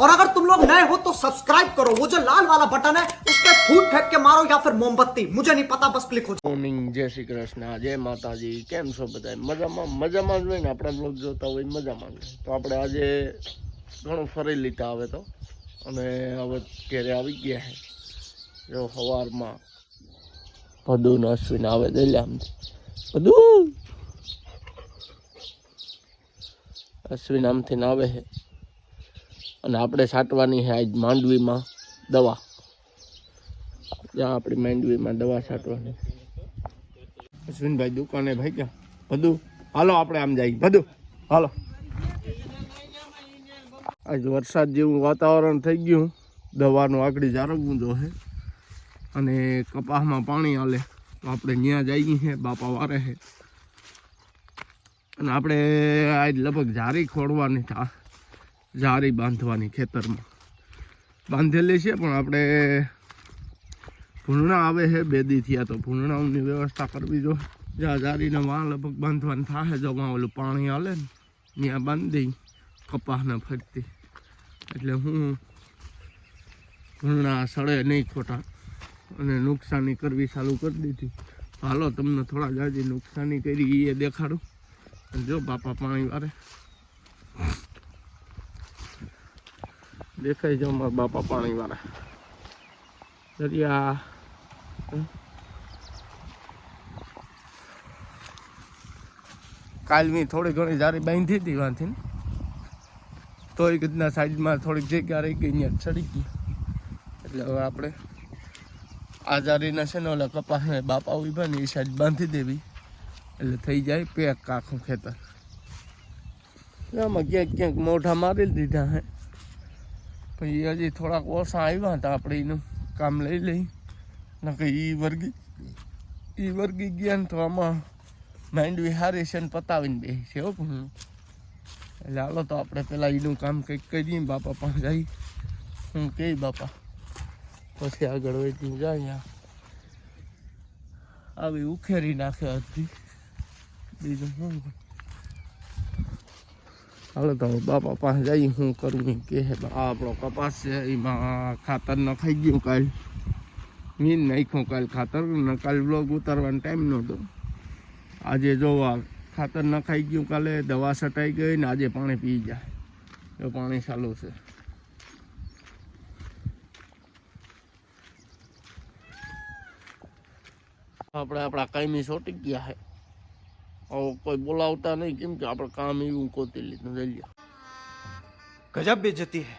और अगर तुम लोग नए हो तो सब्सक्राइब करो वो जो लाल वाला बटन है उस पर फूट फेंक के मारो या फिर मोमबत्ती मुझे नहीं पता बस क्लिक हो जाए મોર્નિંગ જય શ્રી કૃષ્ણ જય માતાજી કેમ છો બધા મજામાં મજામાં જ હોય ને આપણા બ્લોગ જોતા હોય મજામાં જ હોય. તો આપણે આજે ઘણું ફરી લીધા હવે તો અને હવે ઘેરે આવી ગયા છે જો સવારમાં ભદુ ને અશ્વિન આવે દરિયામાંથી ભદુ અશ્વિન આમથી ને આવે છે અને આપણે છાંટવાની છે આજ માંડવીમાં દવા. જ્યાં આપણી માંડવીમાં દવા છાંટવાની. અશ્વિનભાઈ દુકાને ભાઈ ગયા. બધું હાલો આપણે આમ જઈએ. બધું હાલો. આજ વરસાદ જેવું વાતાવરણ થઈ ગયું. દવાનું આગળ જાળવવું જો છે. અને કપાસમાં પાણી હાલે. તો આપણે ત્યાં જઈએ છીએ બાપા વારે છે. અને આપણે આજ લગભગ જારી ખોડવાની થા. જારી બાંધવાની ખેતરમાં. બાંધેલી છે, પણ આપણે ભૂંગળા આવે છે, બે દી થયા તો ભૂંગળાઓની વ્યવસ્થા કરવી જો. જ્યાં જારીને વાં લગભગ બાંધવાની થાય જો વાં ઓલું પાણી હાલે ને, ત્યાં બાંધી કપાસને ફરતી. એટલે હું ભૂંગળા સળે નહીં ખોટા અને નુકસાની કરવી ચાલુ કરી દીધી. હાલો, તમને થોડા જાજી નુકસાની કરી એ દેખાડું. જો બાપા પાણી વારે. દેખાય જો મારા બાપા પાણી વાળા. દરિયા. કાલ મેં થોડી ઘણી જારી બાંધી હતી વાંથી તો એક રીતના સાઈડમાં થોડીક જગ્યા રહી ગઈ અહીંયા ચડી ગઈ. એટલે હવે આપણે આ જારીના છે ને ઓલા કપાસને બાપા ઊભા ને એ સાઈડ બાંધી દેવી. એટલે થઈ જાય પેક આખું ખેતર. આમાં ક્યાંક ક્યાંક મોઢા મારી દીધા હે. પછી હજી થોડાક ઓછા આવ્યા હતા આપણે એનું કામ લઈ લઈ. નકર એ વર્ગી એ વર્ગી ગયા ને તો આમાં માંડવી હારી છે ને પતાવીને બે છે હો. હું એટલે હાલો તો આપણે પેલા એનું કામ કંઈક કરીએ બાપા પાસે જઈ હું કે બાપા? પછી આગળ વધી જાય આવી ઉખેરી નાખે હતી બીજું શું? હાલો તો બાપા પાસે જઈ હું કરવું ઈ કે હે, આ આપણો કપાસ છે, એમાં ખાતર નખાઈ ગયું કાલ. મીન નાખ્યું કાલ ખાતર કાલ બ્લોગ ઉતારવાનો ટાઈમ નહોતો. આજે જોવા ખાતર નખાઈ ગયું કાલે, દવા છટાઈ ગઈ ને આજે પાણી પી જાય એ પાણી ચાલુ છે. આપણે આપણા કાયમી છોટી ગયા હવે કોઈ બોલાવતા નહીં. કેમ કે આપણે કામ એવું કોતી લીધું જઈએ ગજબ બે જતી હે.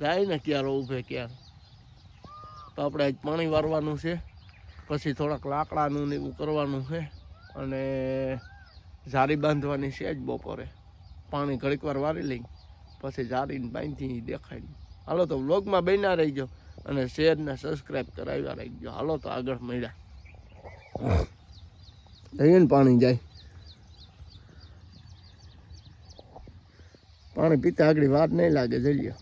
જાય ને ક્યારે ઉભે ક્યારે. તો આપણે આજ પાણી વારવાનું છે. પછી થોડાક લાકડાનું ને એવું કરવાનું છે. અને જારી બાંધવાની છે જ બપોરે. પાણી ઘડીક વાર વારી લઈ. પછી ઝારીને બાંધી દેખાય હાલો તો વ્લોગમાં બન્યા રહીજો. અને શેરને સબસ્ક્રાઈબ કરાવ્યા રાખજો. હાલો તો આગળ મળ્યા. જઈએ ને પાણી જાય. પાણી પીતા આગળ વાત નહીં લાગે જઈએ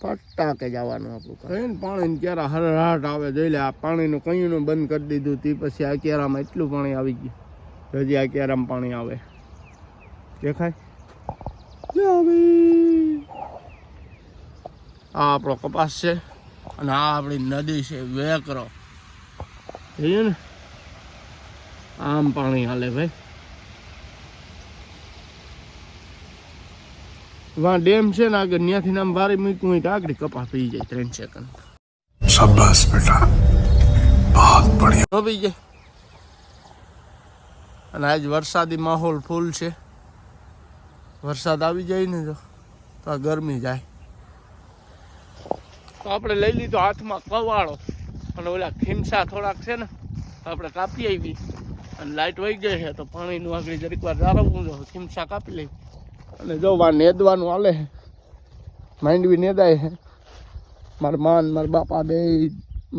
ફટાકે જવાનું આપણું કહીને પાણી ક્યારે હરહરાટ આવે, જોઈ લે, આ પાણીનું કયું બંધ કરી દીધું, તે પછી આ કેરામાં એટલું પાણી આવી ગયું. હજી આ કેરામાં પાણી આવે. દેખાય? આ આપણો કપાસ છે, અને આ આપણી નદી છે, વેકરો. જોઈએ ને. આમ પાણી હાલે ભાઈ. વાં ડેમ છે ને આગળ ત્યાંથી નામ ભારે મૂક્યું હોય આગળ કપા પી જાય ત્રણ સેકન્ડ શાબાશ બેટા. બહુત બઢિયા પી જાય. અને આજ વરસાદી માહોલ ફૂલ છે. વરસાદ આવી જાય ને જો તો આ ગરમી જાય. તો આપણે લઈ લીધો હાથમાં કવાળો. અને ઓલા ખીમસા થોડાક છે ને આપણે કાપી આવી અને લાઇટ વહી ગઈ છે તો પાણીનું આગળ જરીક વાર જાળવવું જો ખીમસા કાપી લઈ. અને જો વા નેદવાનું હાલે છે. માંડવી નેદાય છે. મારા માન મારા બાપા બે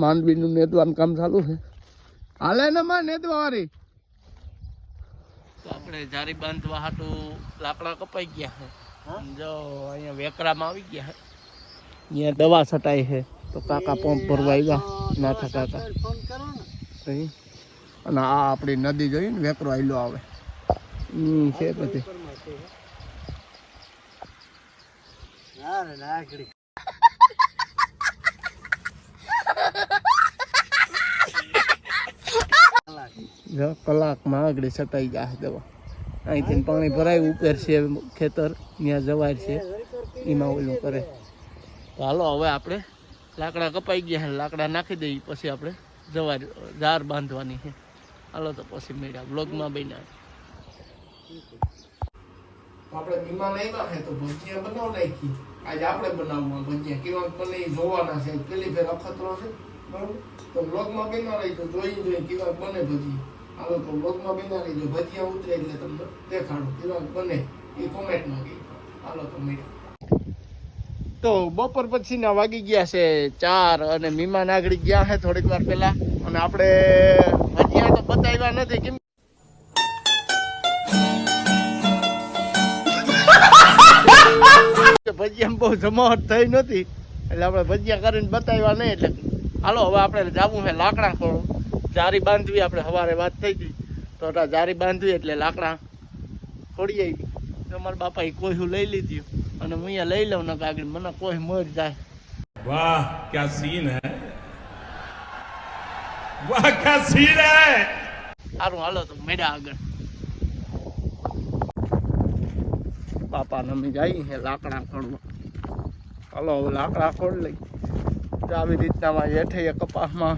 માંડવીનું નેદવાનું કામ ચાલુ છે. હાલે ને માં નેદવા વાળી તો આપણે જારી બાંધવા હાટું લાકડા કપાઈ ગયા છે. જો અહીંયા વેકરામાં આવી ગયા છે. અહીંયા દવા છટાઈ છે. તો કાકા પંપ ભરવા આવ્યા. નાથા કાકા. અને આ આપણી નદી જોઈ ને વેકરો આયલો આવે. છે પછી કલાકમાં આગળ સટાઈ જાય દવા અહીંથી પાણી ભરાય, ઉપર છે ખેતર, ત્યાં જવાય છે. એમાં ઓલું કરે. હાલો, હવે આપણે લાકડા કપાઈ ગયા લાકડા નાખી દઈએ, પછી આપણે જવા જાર બાંધવાની છે. હાલો તો પછી મેળ્યા. બ્લોગમાં બન્યા. આપણે બીમાર આવ્યા છે તો ભજીયા બનાવ નાખી. આજે આપણે બનાવવા ભજીયા. કેવા બને જોવાના છે, પેલી ફેર અખતરો છે. બરાબર? તો બ્લોગમાં બન્યા રહી તો જોઈ જોઈ કેવા બને ભજીયા. હાલો તો બ્લોગમાં બન્યા રહીજો, ભજીયા ઉતરે એટલે તમને દેખાડું કેવા બને. એ કોમેન્ટમાં કહી હાલો તો મેળ્યા. તો બપોર પછીના વાગી ગયા છે ચાર અને મીમાન આગળ ગયા છે થોડીક વાર પહેલા. અને આપણે હજી આ તો બતાવ્યા નથી, કેમ? ભજીયા બહુ જમાવટ થઈ નથી, એટલે આપણે ભજીયા કરીને બતાવ્યા નહીં, એટલે હાલો, હવે આપણે જાવું છે લાકડા ખોળું જારી બાંધવી, આપણે સવારે વાત થઈ હતી તો જારી બાંધવી એટલે લાકડા ખોડી આવી તો મારા બાપાએ કોહ્યું લઈ લીધું. અને હું અહીંયા લઈ લઉં ને આગળ મને કોઈ મર જાય. વાહ, ક્યાં સીન હે? વાકા સીરે સારું હાલો તો મેડા આગળ. પાપા નમી જાય છે લાકડા ખોડવા હાલો લાકડા ખોડ લઈ. આવી રીતના હેઠે કપાસમાં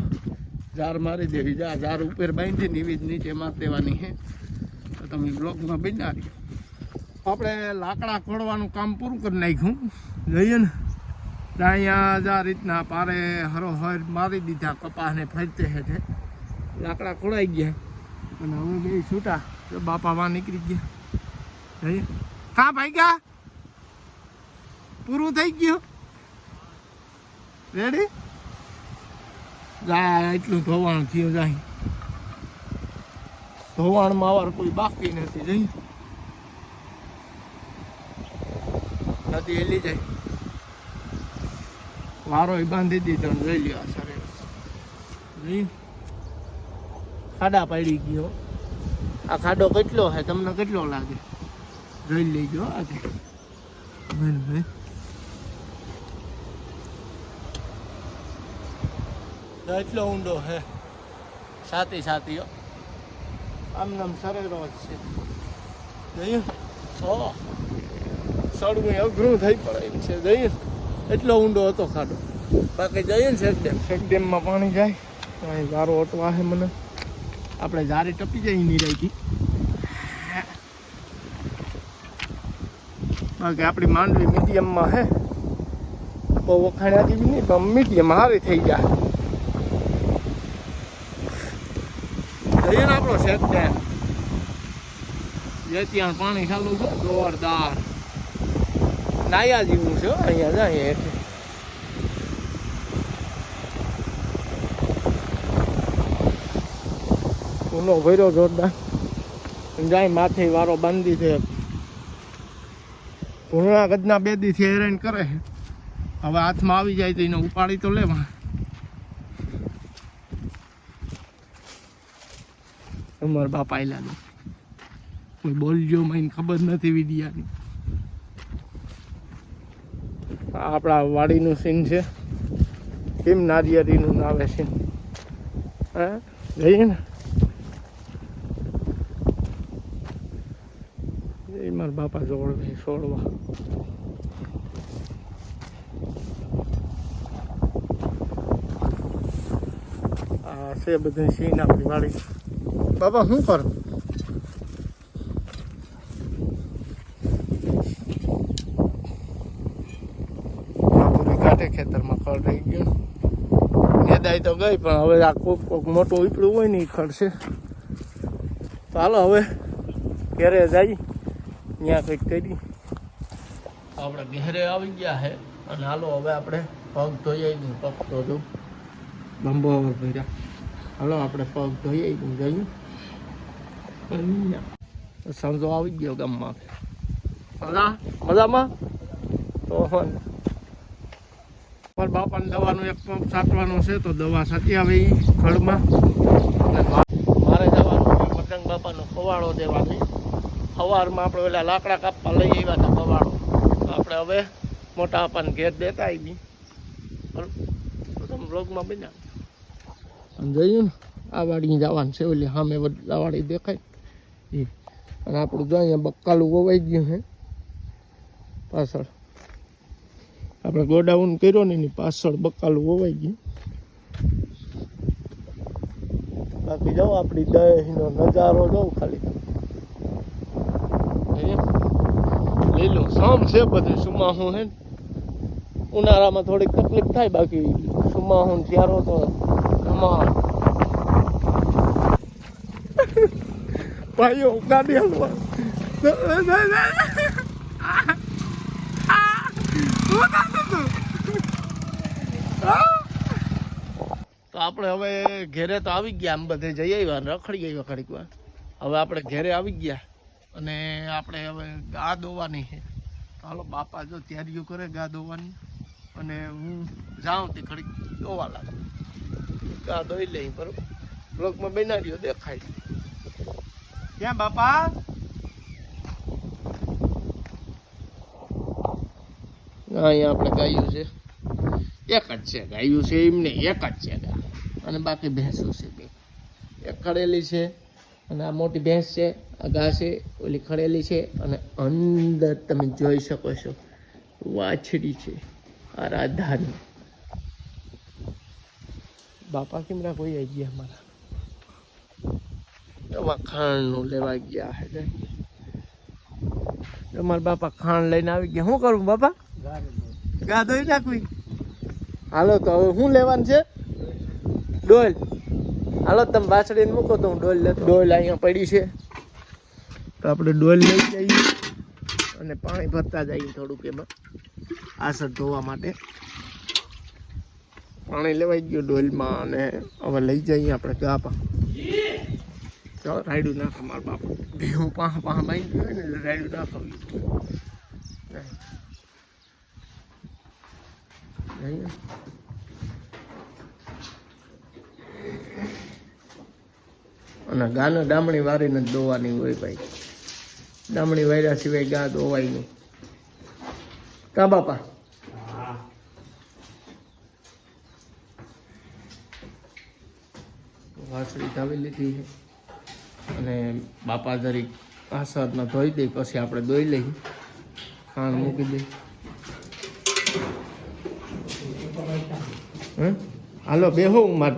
ઝાર મારી દેવી. જા ઝાર ઉપર બાંધી ને એવી જ નીચે મારી દેવાની છે. તો તમે બ્લોગમાં બનાવી આપણે લાકડા ખોડવાનું કામ પૂરું કરી નાખ્યું. જઈએ ને. અહીંયા જ આ રીતના પારે હરોહર મારી દીધા કપાસને ફરતે હેઠે. લાકડા ખોડાઈ ગયા. અને હવે બે છૂટા. તો બાપા માં નીકળી ગયા. જઈએ. કા ભાઈ ગયા પૂરું થઈ ગયું? રેડી જા, એટલું ધોવાણ થયું જાય. ધોવાણમાં અવાર કોઈ બાકી નથી. જઈ નદી એલી જાય. વારો એ બાંધી દીધો લઈ લ્યો સરે ખાડા પડી ગયો. આ ખાડો કેટલો છે તમને કેટલો લાગે? જોઈ લેજો આજે. એટલો ઊંડો છે સાતી હો. આમ નામ સરેરો જ છે. જઈએ. સડવું અઘરું થઈ પડે એમ છે. જોયું એટલો ઊંડો હતો ખાડો બાકી જઈએ ને શેક ડેમ શેક ડેમમાં પાણી જાય. તો અહીં ગારો ઓટવા છે મને. આપણે જારે ટપી જઈ નિરાયથી બાકી આપણી માંડવી મીડિયમમાં હે બહુ વખાણ્યા જેવી નહીં પણ મીડિયમ હારી થઈ જાય જઈએ ને આપણો શેક ડેમ જે ત્યાં પાણી ચાલુ છે જોરદાર નાયા જેવું છે અહીંયા જાય હેઠે. ઉનો ભર્યો જોરદાર. જાય માથે વારો બાંધી છે. ભૂણા ગદના બે દીથી હેરાન કરે હવે હાથમાં આવી જાય તો એને ઉપાડી તો લેવા. અમારા બાપા આયલા દો કોઈ બોલજો મને ખબર નથી વિડિયાની. આપણા વાડીનું સીન છે. કેમ નારિયેરીનું નાવે સીન હે? જઈએ ને. એ મારા બાપા જોડવે છોડવા છે બધી સીન આપણી વાડી. બાપા, શું કરો બાપુની કાંઠે ખેતરમાં ખડ રહી ગયું. નેદાઈ તો ગઈ પણ હવે આ કોક કોક મોટું ઉપડું હોય ને એ છે. તો હાલો હવે ઘેરે જઈ ત્યાં કંઈક કરી. આપણે ઘેરે આવી ગયા છે અને હાલો હવે આપણે પગ ધોઈ આવી પગ ધોધું બંબો ભર્યા. હાલો આપણે પગ ધોઈ આવી જઈએ. સમજો આવી ગયો ગામમાં. મજા મજામાં? તો મારા બાપાને દવાનું એક પંપ સાચવાનો છે તો દવા સાચી આવી ખડમાં અને મારે જવાનું છે પતંગ બાપાનો ખવાડો દેવાની સવારમાં આપણે ઓલા લાકડા કાપવા લઈ આવ્યા હતા તો આપણે હવે મોટા અપાને ઘેર દેતા આવી. તમે બ્લોગમાં બન્યા. જોયું ને આ વાડી જવાનું છે ઓલી સામે બધા વાડી દેખાય. અને આપણું જો અહીંયા બક્કાલું વવાઈ ગયું છે. પાછળ. આપણે ગોડાઉન કર્યો ને એની પાછળ બકાલું વવાઈ ગયું. બાકી જાઓ, આપણી દહીંનો નજારો જોઉં ખાલી. લીલું સમ છે બધું સુમાહું હે ઉનાળામાં થોડીક તકલીફ થાય બાકી સુમાહું ત્યારો તો કમાલ ભાઈઓ, ગાડી હલવા તો આપણે હવે ઘેરે તો આવી ગયા આમ બધે જઈ આવ્યા અને રખડી આવ્યા ઘડીક વાર. હવે આપણે ઘેરે આવી ગયા અને આપણે હવે ગા દોવાની છે. હાલો બાપા જો તૈયારીઓ કરે ગા દોવાની અને હું જાઉં તે ઘડીક દોવા લાગે. ગા દોઈ લઈ બરોબર બ્લોકમાં બનાવ્યો દેખાય. ક્યાં બાપા? અહીંયા આપણે ગાયું છે. એક જ છે, ગાયું છે એમને એક જ છે. અને બાકી ભેંસો છે બે. એક ખડેલી છે અને આ મોટી ભેંસ છે આ ઘા છે ઓલી ખડેલી છે અને અંદર તમે જોઈ શકો છો વાછડી છે આ રાધાની. બાપા કેમ ના કોઈ આવી ગયા અમારા? એવા ખાંડનું લેવા ગયા છે તમારા બાપા ખાંડ લઈને આવી ગયા. શું કરું બાપા? ગા ધોઈ નાખવી. હાલો તો હવે શું લેવાનું છે? ડોલ. હાલો તમે બાસડીને મૂકો તો હું ડોલ લેતો. ડોલ અહીંયા પડી છે. તો આપણે ડોલ લઈ જઈએ અને પાણી ભરતા જઈએ થોડુંક એમાં. આસર ધોવા માટે. પાણી લેવાઈ ગયું ડોલમાં અને હવે લઈ જઈએ આપણે ગાપા ચાલો રાયડું નાખો મારા બાપા. ભીહું પાહ પાહ બાઈ ગયું ને એટલે રાયડું નાખો. જઈએ અને ગાને ડામણી વારીને જ દોવાની હોય ભાઈ. ડામણી વાર્યા સિવાય ગા દોવાય નહીં. કા બાપા? વાસળી ધાવી લીધી છે. અને બાપા જરીક આસાદમાં ધોઈ દઈ પછી આપણે દોઈ લઈ ખાણ મૂકી દઈ હાલો, બેહો, હું માર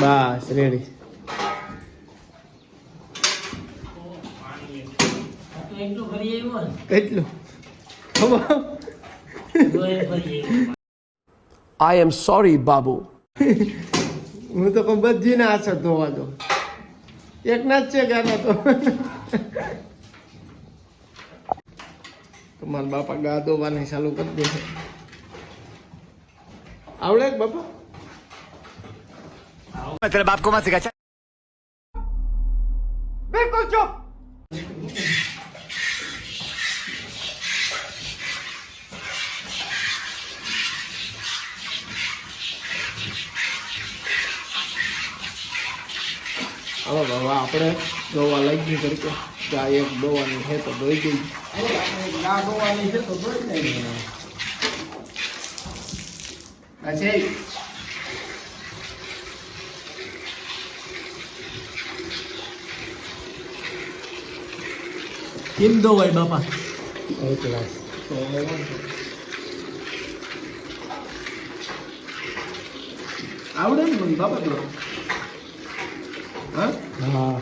બસ રેડી કેટલું? ખબર? I am sorry, હું તો કહું બધી ના આસર ધોવા દો એક ના જ છે ગાના તો? તમારા બાપા ગા ધોવાની ચાલુ કરી દે આવડે કે બાપા तेरे बाप को मत सिखा चल। बिल्कुल चुप હવે બાબા આપણે દોવા લઈ ગઈ તરીકે કે આ એક દોવાની છે તો દોઈ ગઈ ગા દોવાની છે તો દોઈ ગઈ પછી કેમ હોય બાપા એક ગ્લાસ આવડે ને બાપા તો હા હા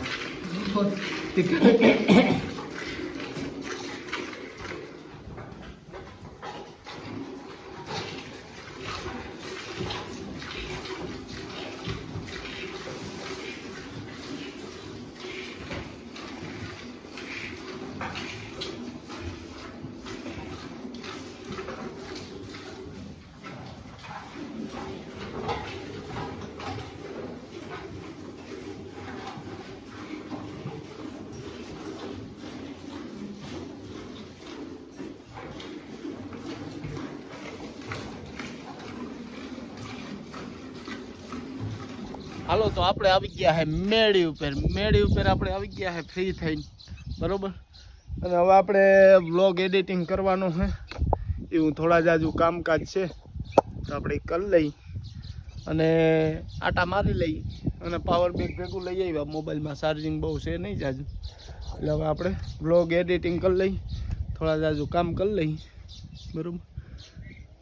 હાલો તો આપણે આવી ગયા હે મેળી ઉપર. મેળી ઉપર આપણે આવી ગયા હે ફ્રી થઈને. બરોબર? અને હવે આપણે બ્લોગ એડિટિંગ કરવાનું છે એવું થોડા જ હજુ કામકાજ છે. તો આપણે કરી લઈ. અને આટા મારી લઈ. અને પાવર બેગ ભેગું લઈ આવ્યા. મોબાઈલમાં ચાર્જિંગ બહુ છે નહીં જાજુ. એટલે હવે આપણે બ્લોગ એડિટિંગ કરી લઈ. થોડા જાજુ કામ કરી લઈ. બરાબર?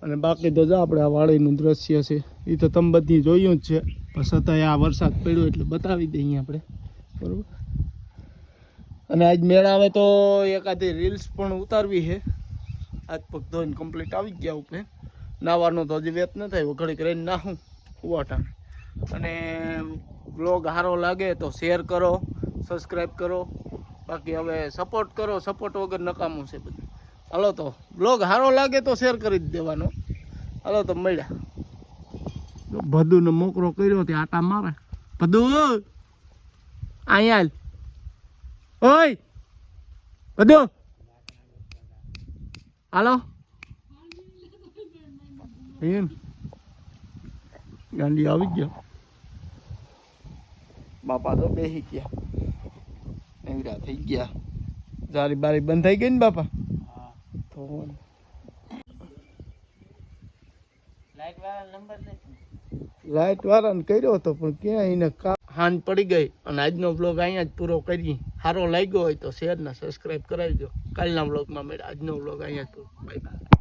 અને બાકી તો જો આપણે આ વાડીનું દ્રશ્ય છે એ તો તમે બધી જોયું જ છે. પણ છતાંય આ વરસાદ પડ્યો એટલે બતાવી દઈએ આપણે. બરાબર? અને આજ મેળાવે તો એકાદી રીલ્સ પણ ઉતારવી છે. આજ પગ ધોઈને કમ્પ્લીટ આવી ગયા ઉપર. નાવાનું તો હજી વેત ન થાય ઘડીક રહીને નાહું ઉવાટા અને બ્લોગ સારો લાગે તો શેર કરો સબસ્ક્રાઈબ કરો. બાકી હવે સપોર્ટ કરો સપોર્ટ વગર નકામું છે બધું. હાલો તો. બ્લોગ સારો લાગે તો શેર કરી જ દેવાનો. હલો તો મળ્યા. ભદુનો મોકરો કર્યો તે આટા મારે. ભદુ! અહીંયા ઓય! ભદુ! હાલો. એમ. ગાંડી આવી ગયા. બાપા તો બેસી ગયા. એવડા થઈ ગયા. જારી બારી બંધ થઈ ગઈ ને બાપા? તો લાઈટ વાળાને કર્યો હતો પણ ક્યાં એને કા હાંજ પડી ગઈ અને આજનો બ્લોગ અહીંયા જ પૂરો કરી સારો લાગ્યો હોય તો શેર ને સબસ્ક્રાઈબ કરાવજો. કાલના બ્લોગમાં મેળ આજનો બ્લોગ અહીંયા જ પૂરો. Bye bye